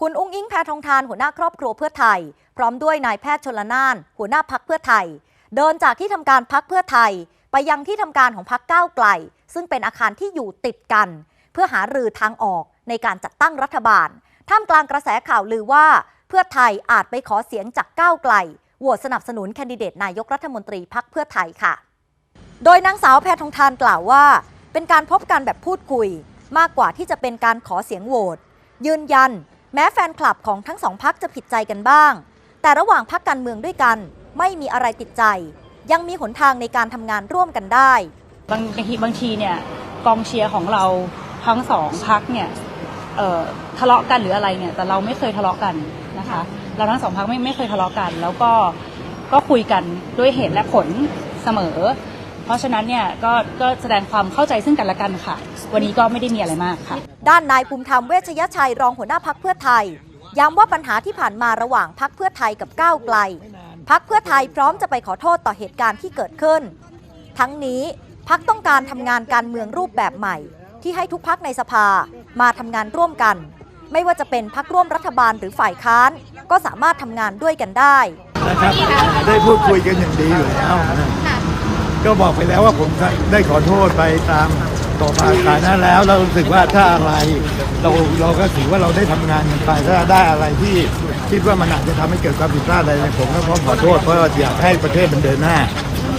คุณอุ้งอิงแพทองทานหัวหน้าครอบครัวเพื่อไทย พร้อมด้วยนายแพทย์ชนละนาน หัวหน้าพักเพื่อไทย เดินจากที่ทำการพักเพื่อไทย ไปยังที่ทำการของพักก้าวไกล ซึ่งเป็นอาคารที่อยู่ติดกัน เพื่อหารือทางออกในการจัดตั้งรัฐบาล ท่ามกลางกระแสข่าวลือว่า เพื่อไทยอาจไปขอเสียงจากก้าวไกลโหวตสนับสนุนแคนดิเดตนายกรัฐมนตรีพักเพื่อไทยค่ะ โดยนางสาวแพทองทานกล่าวว่า เป็นการพบกันแบบพูดคุย มากกว่าที่จะเป็นการขอเสียงโหวตยืนยัน แม้แฟนคลับของทั้งสองพักจะผิดใจกันบ้าง แต่ระหว่างพักการเมืองด้วยกัน ไม่มีอะไรติดใจ ยังมีหนทางในการทำงานร่วมกันได้ บางทีบางทีเนี่ยกองเชียร์ของเราทั้งสองพักเนี่ยทะเลาะกันหรืออะไรเนี่ยแต่เราไม่เคยทะเลาะกันนะคะ เราทั้งสองพักไม่ไม่เคยทะเลาะกัน แล้วก็ก็คุยกันด้วยเหตุและผลเสมอ เพราะฉะนั้นเนี่ยก็ก็แสดงความเข้าใจซึ่งกันและกันค่ะ วันนี้ก็ไม่ได้มีอะไรมากค่ะ ด้านนายภูมิธรรมเวชยชัยรองหัวหน้าพักเพื่อไทย ย้ำว่าปัญหาที่ผ่านมาระหว่างพักเพื่อไทยกับก้าวไกลพักเพื่อไทยพร้อมจะไปขอโทษต่อเหตุการณ์ที่เกิดขึ้น ทั้งนี้พักต้องการทำงานการเมืองรูปแบบใหม่ ที่ให้ทุกพักในสภามาทำงานร่วมกัน ไม่ว่าจะเป็นพักร่วมรัฐบาลหรือฝ่ายค้าน ก็สามารถทำงานด้วยกันได้นะครับได้พูดคุยกันอย่างดีอยู่แล้วนะ ก็บอกไปแล้วว่าผมได้ขอโทษไปตามต่อมาฐานะแล้วเรารู้สึกว่าถ้าอะไรเราเราก็ถือว่าเราได้ทำงานไปถ้าได้อะไรที่คิดว่ามันอาจจะทำให้เกิดความผิดพลาดอะไรผมก็พร้อมขอโทษเพราะว่าอยากให้ประเทศมันเดินหน้า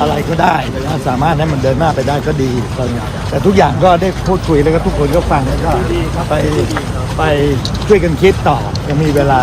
อะไรก็ได้นะสามารถให้มันเดินหน้าไปได้ก็ดีตอนนี้แต่ทุกอย่างก็ได้พูดคุยแล้วก็ทุกคนก็ฟังแล้วก็ไปไปช่วยกันคิดต่อยังมีเวลา